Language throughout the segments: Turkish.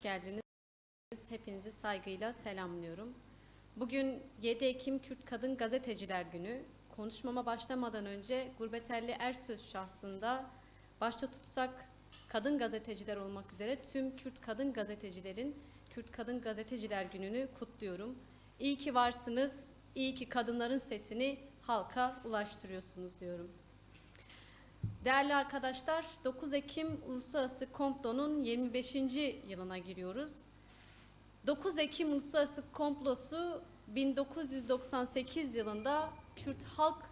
geldiniz. Hepinizi saygıyla selamlıyorum. Bugün 7 Ekim Kürt Kadın Gazeteciler Günü. Konuşmama başlamadan önce Gurbetelli Ersöz şahsında başta tutsak kadın gazeteciler olmak üzere tüm Kürt kadın gazetecilerin Kürt Kadın Gazeteciler Günü'nü kutluyorum. İyi ki varsınız, iyi ki kadınların sesini halka ulaştırıyorsunuz diyorum. Değerli arkadaşlar, 9 Ekim Uluslararası Komplo'nun 25. yılına giriyoruz. 9 Ekim Uluslararası Komplosu 1998 yılında Kürt halk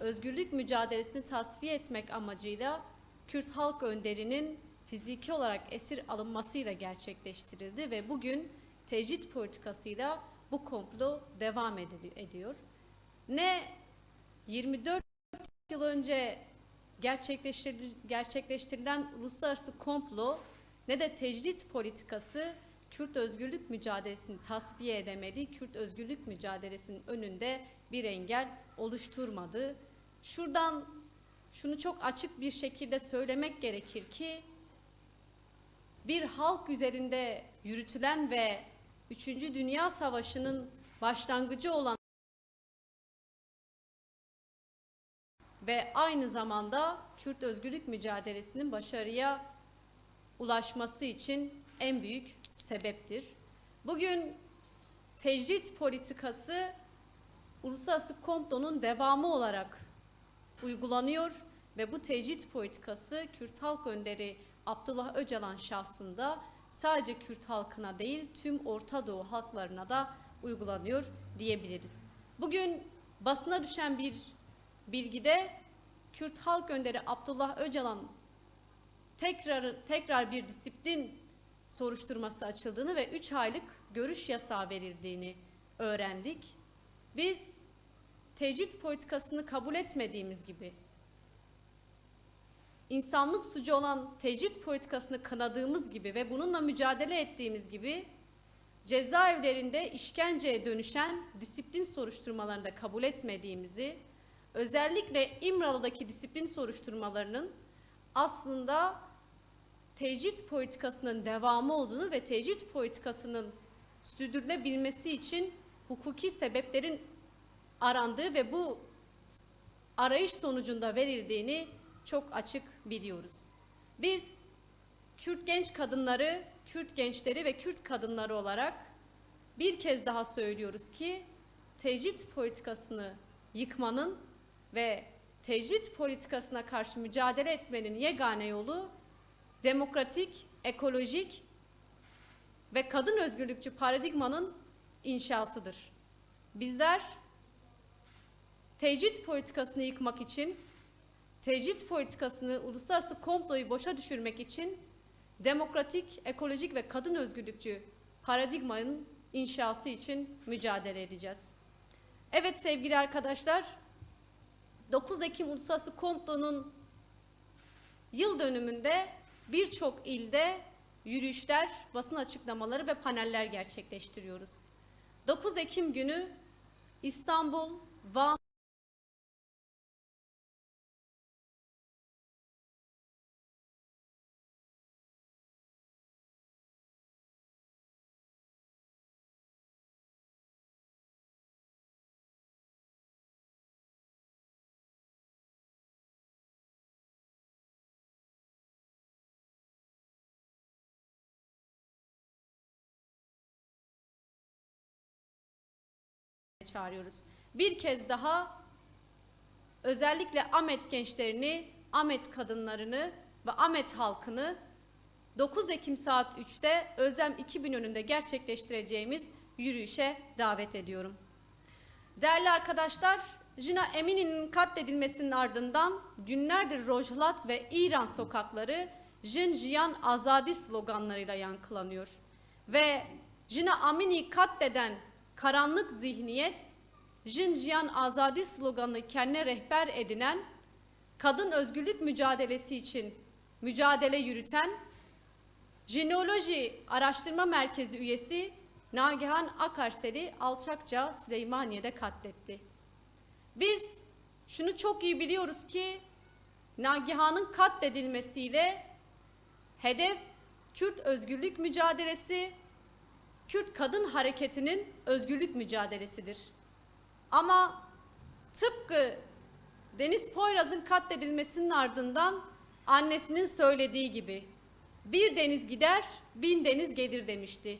özgürlük mücadelesini tasfiye etmek amacıyla Kürt halk önderinin fiziki olarak esir alınmasıyla gerçekleştirildi ve bugün tecrit politikasıyla bu komplo devam ediyor. Ne 24 yıl önce gerçekleştir- gerçekleştirilen uluslararası komplo ne de tecrit politikası Kürt özgürlük mücadelesini tasfiye edemedi. Kürt özgürlük mücadelesinin önünde bir engel oluşturmadı. Şuradan şunu çok açık bir şekilde söylemek gerekir ki bir halk üzerinde yürütülen ve 3. Dünya Savaşı'nın başlangıcı olan ve aynı zamanda Kürt özgürlük mücadelesinin başarıya ulaşması için en büyük sebeptir. Bugün tecrit politikası uluslararası komplonun devamı olarak uygulanıyor ve bu tecrit politikası Kürt halk önderi Abdullah Öcalan şahsında sadece Kürt halkına değil tüm Orta Doğu halklarına da uygulanıyor diyebiliriz. Bugün basına düşen bir bilgide Kürt halk önderi Abdullah Öcalan tekrar tekrar bir disiplin soruşturması açıldığını ve 3 aylık görüş yasağı verildiğini öğrendik. Biz tecrit politikasını kabul etmediğimiz gibi insanlık suçu olan tecrit politikasını kınadığımız gibi ve bununla mücadele ettiğimiz gibi cezaevlerinde işkenceye dönüşen disiplin soruşturmalarını da kabul etmediğimizi, özellikle İmralı'daki disiplin soruşturmalarının aslında tecrit politikasının devamı olduğunu ve tecrit politikasının sürdürülebilmesi için hukuki sebeplerin arandığı ve bu arayış sonucunda verildiğini çok açık biliyoruz. Biz Kürt genç kadınları, Kürt gençleri ve Kürt kadınları olarak bir kez daha söylüyoruz ki tecrit politikasını yıkmanın ve tecrit politikasına karşı mücadele etmenin yegane yolu demokratik, ekolojik ve kadın özgürlükçü paradigmanın inşasıdır. Bizler tecrit politikasını yıkmak için, tecrit politikasını, uluslararası komployu boşa düşürmek için demokratik, ekolojik ve kadın özgürlükçü paradigmanın inşası için mücadele edeceğiz. Evet sevgili arkadaşlar, 9 Ekim Uluslararası Komplo'nun yıl dönümünde birçok ilde yürüyüşler, basın açıklamaları ve paneller gerçekleştiriyoruz. 9 Ekim günü İstanbul, Van, çağırıyoruz. Bir kez daha özellikle Ahmet gençlerini, Ahmet kadınlarını ve Ahmet halkını 9 Ekim saat 3'te Özlem 2000 önünde gerçekleştireceğimiz yürüyüşe davet ediyorum. Değerli arkadaşlar, Jina Emini'nin katledilmesinin ardından günlerdir Rojhelat ve İran sokakları Jin Jiyan Azadi sloganlarıyla yankılanıyor. Ve Jina Amini'yi katleden karanlık zihniyet, Jin Jiyan Azadi sloganını kendine rehber edinen, kadın özgürlük mücadelesi için mücadele yürüten, Jineoloji Araştırma Merkezi üyesi Nagihan Akarsel'i alçakça Süleymaniye'de katletti. Biz şunu çok iyi biliyoruz ki Nagihan'ın katledilmesiyle hedef Kürt özgürlük mücadelesi, Kürt kadın hareketinin özgürlük mücadelesidir. Ama tıpkı Deniz Poyraz'ın katledilmesinin ardından annesinin söylediği gibi bir deniz gider, bin deniz gelir demişti.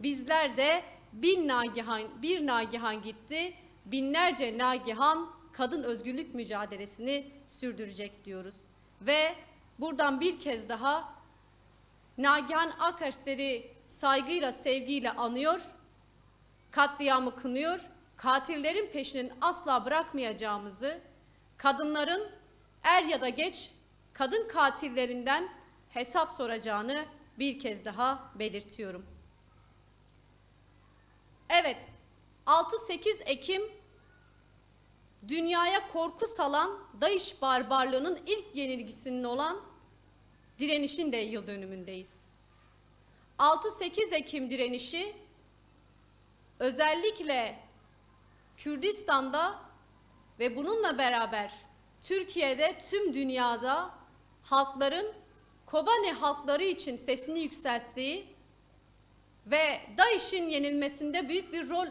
Bizler de bin nagihan, bir nagihan gitti, binlerce nagihan kadın özgürlük mücadelesini sürdürecek diyoruz. Ve buradan bir kez daha Nagihan Akarsler'i saygıyla, sevgiyle anıyor, katliamı kınıyor, katillerin peşinin asla bırakmayacağımızı, kadınların er ya da geç kadın katillerinden hesap soracağını bir kez daha belirtiyorum. Evet, 6-8 Ekim dünyaya korku salan Daesh barbarlığının ilk yenilgisinin olan direnişin de yıl dönümündeyiz. 6-8 Ekim direnişi özellikle Kürdistan'da ve bununla beraber Türkiye'de tüm dünyada halkların Kobani halkları için sesini yükselttiği ve DAEŞ'in yenilmesinde büyük bir rol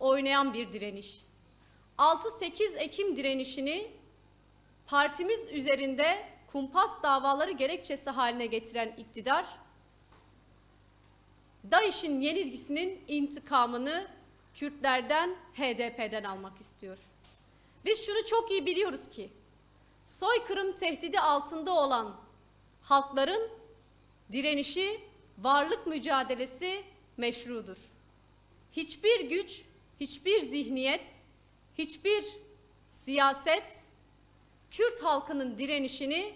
oynayan bir direniş. 6-8 Ekim direnişini partimiz üzerinde kumpas davaları gerekçesi haline getiren iktidar, DAEŞ'in yenilgisinin intikamını Kürtlerden, HDP'den almak istiyor. Biz şunu çok iyi biliyoruz ki, soykırım tehdidi altında olan halkların direnişi, varlık mücadelesi meşrudur. Hiçbir güç, hiçbir zihniyet, hiçbir siyaset Kürt halkının direnişini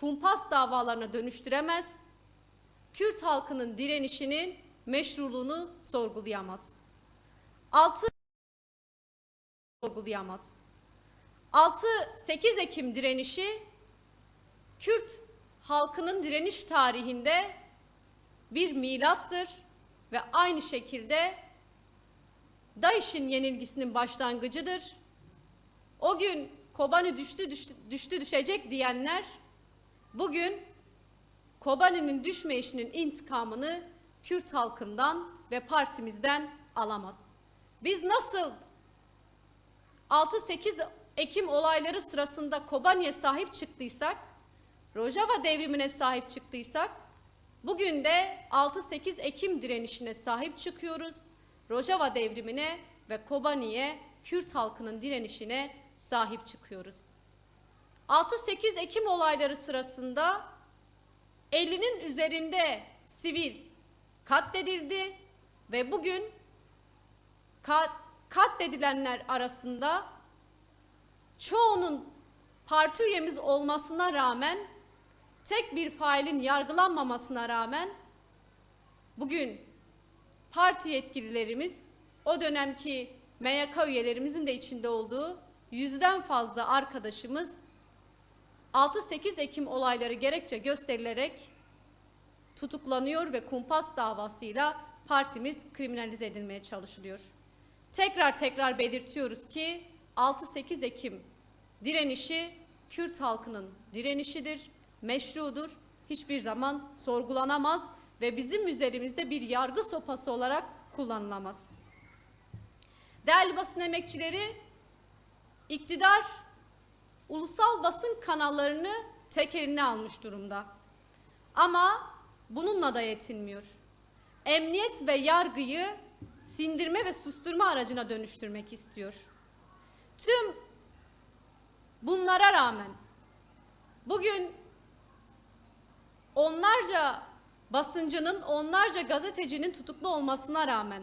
kumpas davalarına dönüştüremez. Kürt halkının direnişinin meşruluğunu sorgulayamaz. Altı sorgulayamaz. 6-8 Ekim direnişi Kürt halkının direniş tarihinde bir milattır ve aynı şekilde DAEŞ'in yenilgisinin başlangıcıdır. O gün Kobani düştü, düştü, düştü düşecek diyenler bugün Kobani'nin düşme işinin intikamını Kürt halkından ve partimizden alamaz. Biz nasıl 6-8 Ekim olayları sırasında Kobani'ye sahip çıktıysak, Rojava devrimine sahip çıktıysak, bugün de 6-8 Ekim direnişine sahip çıkıyoruz. Rojava devrimine ve Kobani'ye, Kürt halkının direnişine sahip çıkıyoruz. 6-8 Ekim olayları sırasında 50'nin üzerinde sivil katledildi ve bugün kat, katledilenler arasında çoğunun parti üyemiz olmasına rağmen tek bir failin yargılanmamasına rağmen bugün parti yetkililerimiz o dönemki MYK üyelerimizin de içinde olduğu yüzden fazla arkadaşımız 6-8 Ekim olayları gerekçe gösterilerek tutuklanıyor ve kumpas davasıyla partimiz kriminalize edilmeye çalışılıyor. Tekrar tekrar belirtiyoruz ki 6-8 Ekim direnişi Kürt halkının direnişidir, meşrudur, hiçbir zaman sorgulanamaz ve bizim üzerimizde bir yargı sopası olarak kullanılamaz. Değerli basın emekçileri, iktidar ulusal basın kanallarını tek eline almış durumda. Ama bununla da yetinmiyor. Emniyet ve yargıyı sindirme ve susturma aracına dönüştürmek istiyor. Tüm bunlara rağmen bugün onlarca basıncının, onlarca gazetecinin tutuklu olmasına rağmen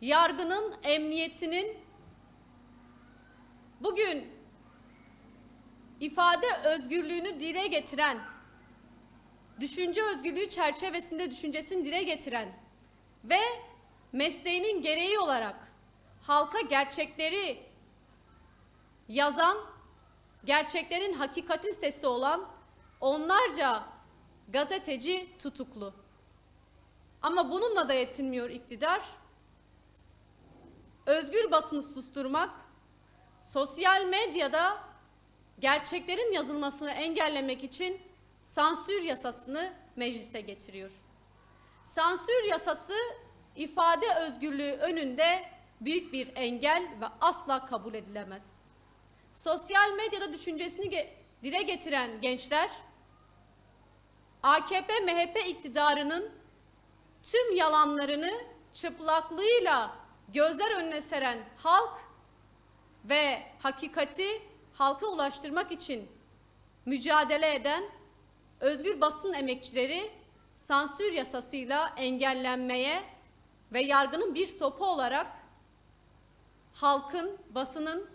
yargının, emniyetinin bugün ifade özgürlüğünü dile getiren, düşünce özgürlüğü çerçevesinde düşüncesini dile getiren ve mesleğinin gereği olarak halka gerçekleri yazan, gerçeklerin hakikatin sesi olan onlarca gazeteci tutuklu. Ama bununla da yetinmiyor iktidar. Özgür basını susturmak, sosyal medyada gerçeklerin yazılmasını engellemek için sansür yasasını meclise getiriyor. Sansür yasası ifade özgürlüğü önünde büyük bir engel ve asla kabul edilemez. Sosyal medyada düşüncesini dile getiren gençler AKP MHP iktidarının tüm yalanlarını çıplaklığıyla gözler önüne seren halk ve hakikati halka ulaştırmak için mücadele eden özgür basın emekçileri sansür yasasıyla engellenmeye ve yargının bir sopu olarak halkın, basının,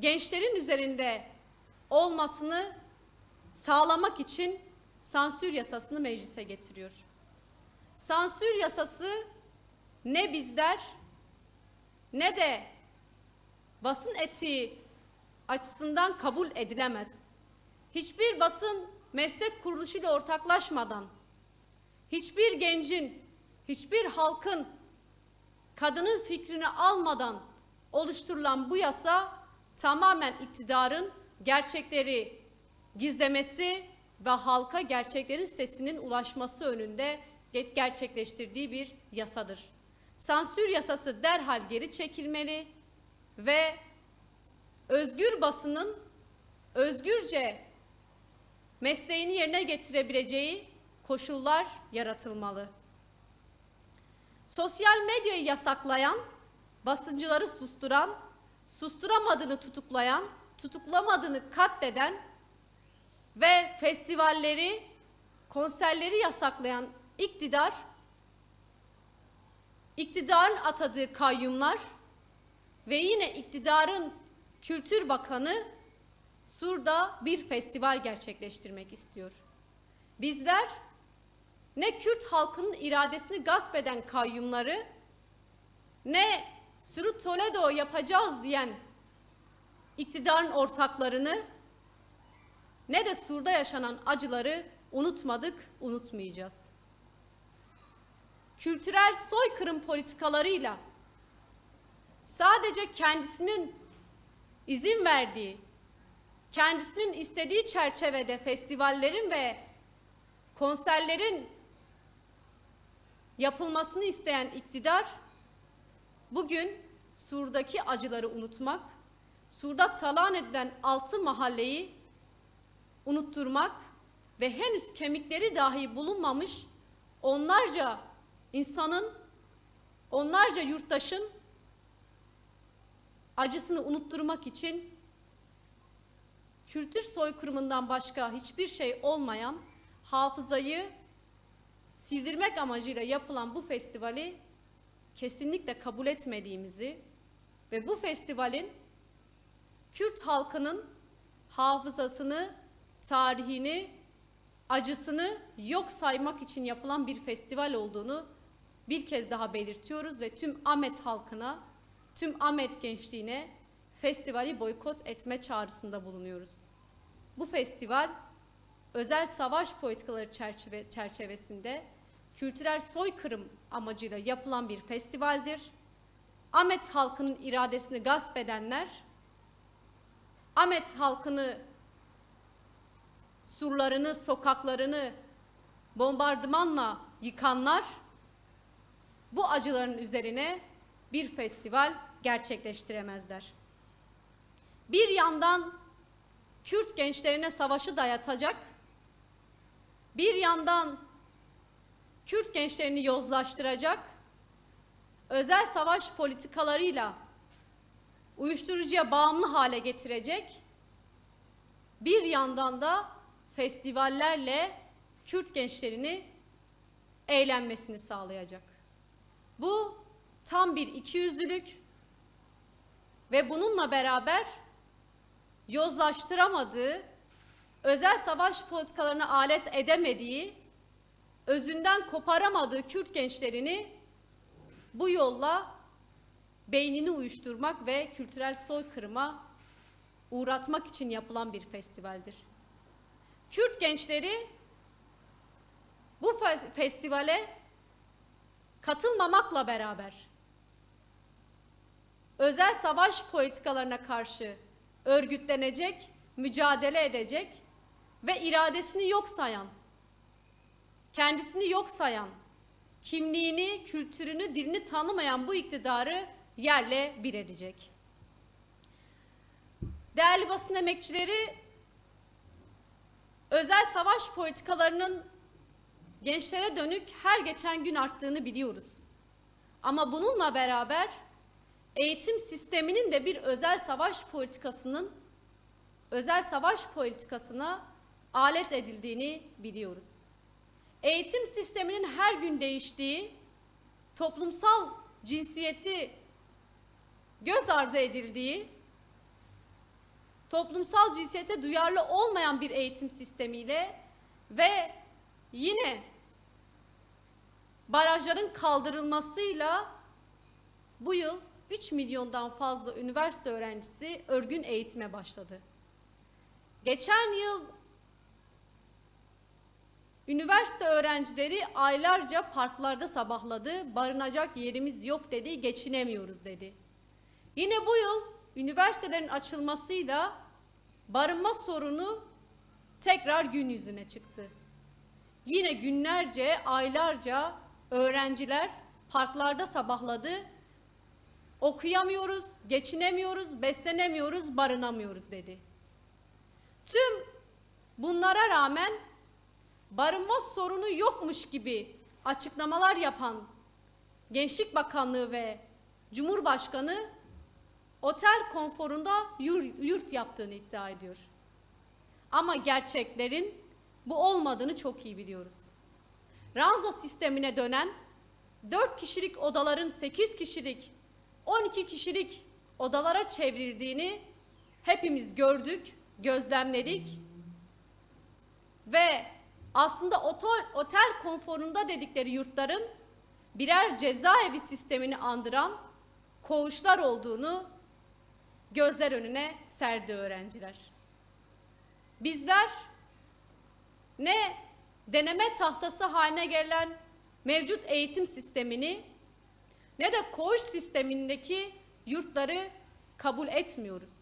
gençlerin üzerinde olmasını sağlamak için sansür yasasını meclise getiriyor. Sansür yasası ne bizler ne de basın etiği açısından kabul edilemez. Hiçbir basın meslek kuruluşuyla ortaklaşmadan, hiçbir gencin, hiçbir halkın kadının fikrini almadan oluşturulan bu yasa tamamen iktidarın gerçekleri gizlemesi ve halka gerçeklerin sesinin ulaşması önünde ge- gerçekleştirdiği bir yasadır. Sansür yasası derhal geri çekilmeli ve özgür basının özgürce mesleğini yerine getirebileceği koşullar yaratılmalı. Sosyal medyayı yasaklayan, basıncıları susturan, susturamadığını tutuklayan, tutuklamadığını katleden ve festivalleri, konserleri yasaklayan iktidar, iktidarın atadığı kayyumlar ve yine iktidarın Kültür Bakanı Sur'da bir festival gerçekleştirmek istiyor. Bizler ne Kürt halkının iradesini gasp eden kayyumları ne Suru Toledo yapacağız diyen iktidarın ortaklarını ne de Sur'da yaşanan acıları unutmadık, unutmayacağız. Kültürel soykırım politikalarıyla sadece kendisinin izin verdiği, kendisinin istediği çerçevede festivallerin ve konserlerin yapılmasını isteyen iktidar bugün Sur'daki acıları unutmak, Sur'da talan edilen altı mahalleyi unutturmak ve henüz kemikleri dahi bulunmamış onlarca insanın, onlarca yurttaşın acısını unutturmak için kültür soykırımından başka hiçbir şey olmayan hafızayı sildirmek amacıyla yapılan bu festivali kesinlikle kabul etmediğimizi ve bu festivalin Kürt halkının hafızasını, tarihini, acısını yok saymak için yapılan bir festival olduğunu bir kez daha belirtiyoruz ve tüm Ahmet halkına, tüm Ahmet gençliğine festivali boykot etme çağrısında bulunuyoruz. Bu festival özel savaş politikaları çerçeve, çerçevesinde kültürel soykırım amacıyla yapılan bir festivaldir. Ahmet halkının iradesini gasp edenler, Ahmet halkını surlarını, sokaklarını bombardımanla yıkanlar bu acıların üzerine bir festival gerçekleştiremezler. Bir yandan Kürt gençlerine savaşı dayatacak, bir yandan Kürt gençlerini yozlaştıracak, özel savaş politikalarıyla uyuşturucuya bağımlı hale getirecek, bir yandan da festivallerle Kürt gençlerini eğlenmesini sağlayacak. Bu tam bir ikiyüzlülük ve bununla beraber yozlaştıramadığı, özel savaş politikalarına alet edemediği, özünden koparamadığı Kürt gençlerini bu yolla beynini uyuşturmak ve kültürel soykırıma uğratmak için yapılan bir festivaldir. Kürt gençleri bu fe- festivale katılmamakla beraber özel savaş politikalarına karşı örgütlenecek, mücadele edecek ve iradesini yok sayan, kendisini yok sayan, kimliğini, kültürünü, dilini tanımayan bu iktidarı yerle bir edecek. Değerli basın emekçileri, özel savaş politikalarının gençlere dönük her geçen gün arttığını biliyoruz. Ama bununla beraber eğitim sisteminin de bir özel savaş politikasının özel savaş politikasına alet edildiğini biliyoruz. Eğitim sisteminin her gün değiştiği, toplumsal cinsiyeti göz ardı edildiği, toplumsal cinsiyete duyarlı olmayan bir eğitim sistemiyle ve yine barajların kaldırılmasıyla bu yıl 3 milyondan fazla üniversite öğrencisi örgün eğitime başladı. Geçen yıl üniversite öğrencileri aylarca parklarda sabahladı, barınacak yerimiz yok dedi, geçinemiyoruz dedi. Yine bu yıl üniversitelerin açılmasıyla barınma sorunu tekrar gün yüzüne çıktı. Yine günlerce, aylarca öğrenciler parklarda sabahladı. Okuyamıyoruz, geçinemiyoruz, beslenemiyoruz, barınamıyoruz dedi. Tüm bunlara rağmen barınma sorunu yokmuş gibi açıklamalar yapan Gençlik Bakanlığı ve Cumhurbaşkanı otel konforunda yurt yaptığını iddia ediyor. Ama gerçeklerin bu olmadığını çok iyi biliyoruz. Ranza sistemine dönen 4 kişilik odaların 8 kişilik, 12 kişilik odalara çevrildiğini hepimiz gördük, gözlemledik. Ve aslında otel, otel konforunda dedikleri yurtların birer cezaevi sistemini andıran koğuşlar olduğunu gözler önüne serdi öğrenciler. Bizler ne deneme tahtası haline gelen mevcut eğitim sistemini ne de koğuş sistemindeki yurtları kabul etmiyoruz.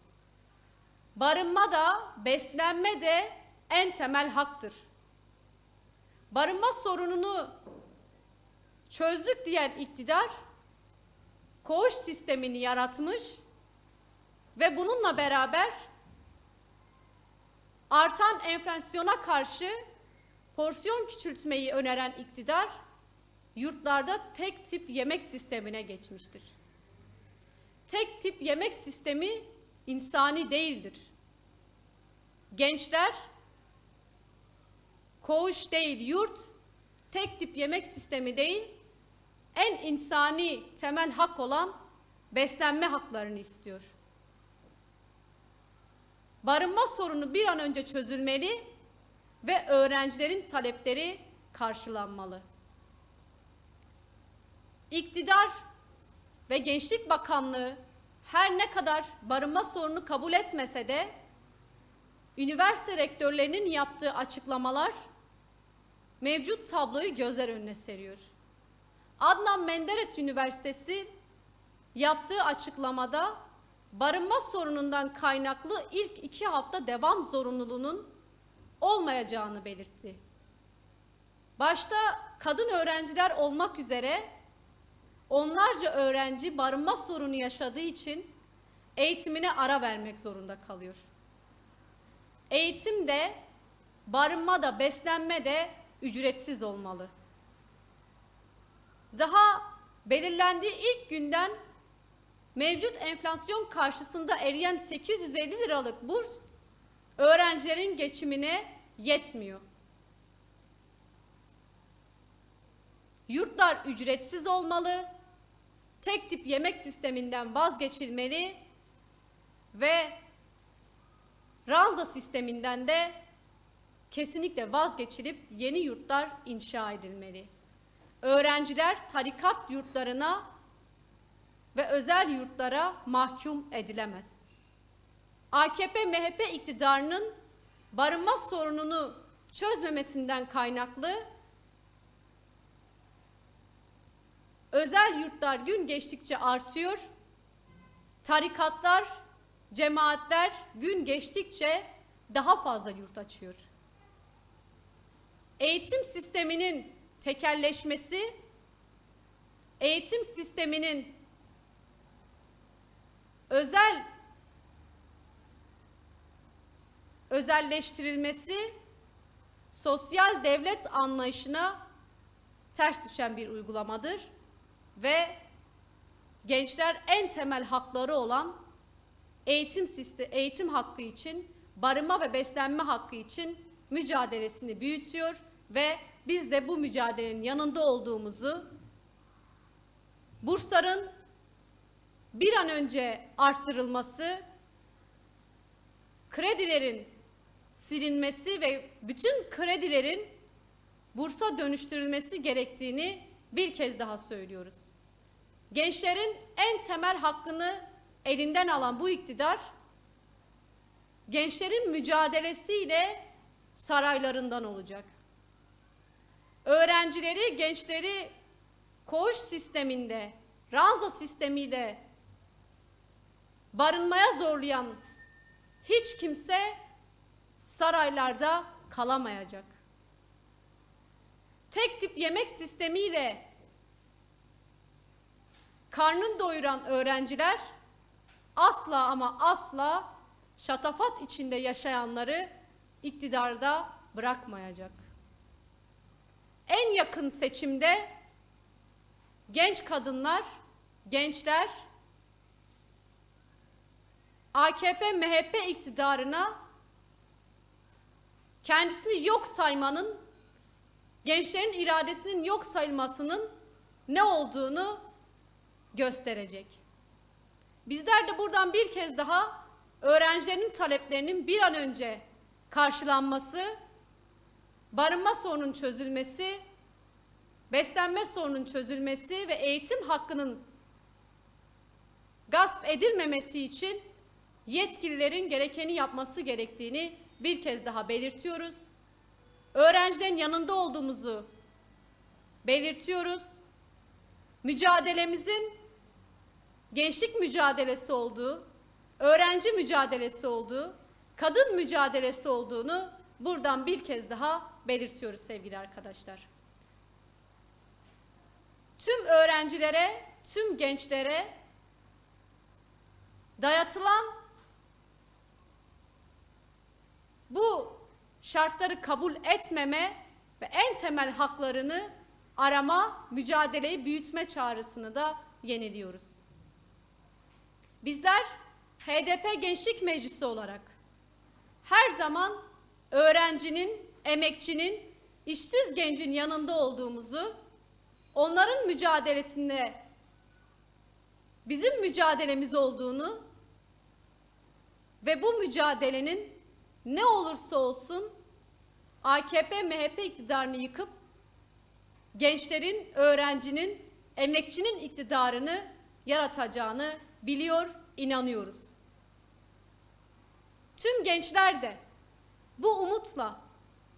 Barınma da, beslenme de en temel haktır. Barınma sorununu çözdük diyen iktidar, koğuş sistemini yaratmış ve bununla beraber artan enflasyona karşı porsiyon küçültmeyi öneren iktidar, yurtlarda tek tip yemek sistemine geçmiştir. Tek tip yemek sistemi insani değildir. Gençler koğuş değil yurt, tek tip yemek sistemi değil, en insani temel hak olan beslenme haklarını istiyor. Barınma sorunu bir an önce çözülmeli ve öğrencilerin talepleri karşılanmalı. İktidar ve Gençlik Bakanlığı her ne kadar barınma sorunu kabul etmese de üniversite rektörlerinin yaptığı açıklamalar mevcut tabloyu gözler önüne seriyor. Adnan Menderes Üniversitesi yaptığı açıklamada barınma sorunundan kaynaklı ilk iki hafta devam zorunluluğunun olmayacağını belirtti. Başta kadın öğrenciler olmak üzere onlarca öğrenci barınma sorunu yaşadığı için eğitimine ara vermek zorunda kalıyor. Eğitim de, barınma da, beslenme de ücretsiz olmalı. Daha belirlendiği ilk günden mevcut enflasyon karşısında eriyen 850 liralık burs öğrencilerin geçimine yetmiyor. Yurtlar ücretsiz olmalı, tek tip yemek sisteminden vazgeçilmeli ve ranza sisteminden de kesinlikle vazgeçilip yeni yurtlar inşa edilmeli. Öğrenciler tarikat yurtlarına ve özel yurtlara mahkum edilemez. AKP-MHP iktidarının barınma sorununu çözmemesinden kaynaklı özel yurtlar gün geçtikçe artıyor. Tarikatlar, cemaatler gün geçtikçe daha fazla yurt açıyor. eğitim sisteminin tekelleşmesi, eğitim sisteminin özel özelleştirilmesi sosyal devlet anlayışına ters düşen bir uygulamadır ve gençler en temel hakları olan eğitim sistemi, eğitim hakkı için, barınma ve beslenme hakkı için mücadelesini büyütüyor ve biz de bu mücadelenin yanında olduğumuzu bursların bir an önce arttırılması, kredilerin silinmesi ve bütün kredilerin bursa dönüştürülmesi gerektiğini bir kez daha söylüyoruz. Gençlerin en temel hakkını elinden alan bu iktidar, gençlerin mücadelesiyle saraylarından olacak. Öğrencileri, gençleri koğuş sisteminde, ranza sistemiyle barınmaya zorlayan hiç kimse saraylarda kalamayacak. Tek tip yemek sistemiyle karnını doyuran öğrenciler asla ama asla şatafat içinde yaşayanları iktidarda bırakmayacak. En yakın seçimde genç kadınlar, gençler AKP MHP iktidarına kendisini yok saymanın, gençlerin iradesinin yok sayılmasının ne olduğunu gösterecek. Bizler de buradan bir kez daha öğrencilerin taleplerinin bir an önce karşılanması, barınma sorunun çözülmesi, beslenme sorunun çözülmesi ve eğitim hakkının gasp edilmemesi için yetkililerin gerekeni yapması gerektiğini bir kez daha belirtiyoruz. Öğrencilerin yanında olduğumuzu belirtiyoruz. Mücadelemizin gençlik mücadelesi olduğu, öğrenci mücadelesi olduğu, kadın mücadelesi olduğunu buradan bir kez daha belirtiyoruz sevgili arkadaşlar. Tüm öğrencilere, tüm gençlere dayatılan bu şartları kabul etmeme ve en temel haklarını arama, mücadeleyi büyütme çağrısını da yeniliyoruz. Bizler HDP Gençlik Meclisi olarak her zaman öğrencinin, emekçinin, işsiz gencin yanında olduğumuzu, onların mücadelesinde bizim mücadelemiz olduğunu ve bu mücadelenin ne olursa olsun AKP MHP iktidarını yıkıp gençlerin, öğrencinin, emekçinin iktidarını yaratacağını biliyor, inanıyoruz. Tüm gençler de bu umutla,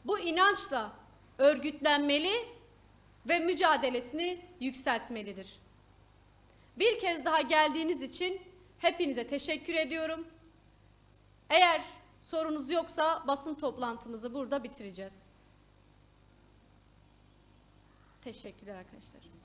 bu inançla örgütlenmeli ve mücadelesini yükseltmelidir. Bir kez daha geldiğiniz için hepinize teşekkür ediyorum. Eğer sorunuz yoksa basın toplantımızı burada bitireceğiz. Teşekkürler arkadaşlar.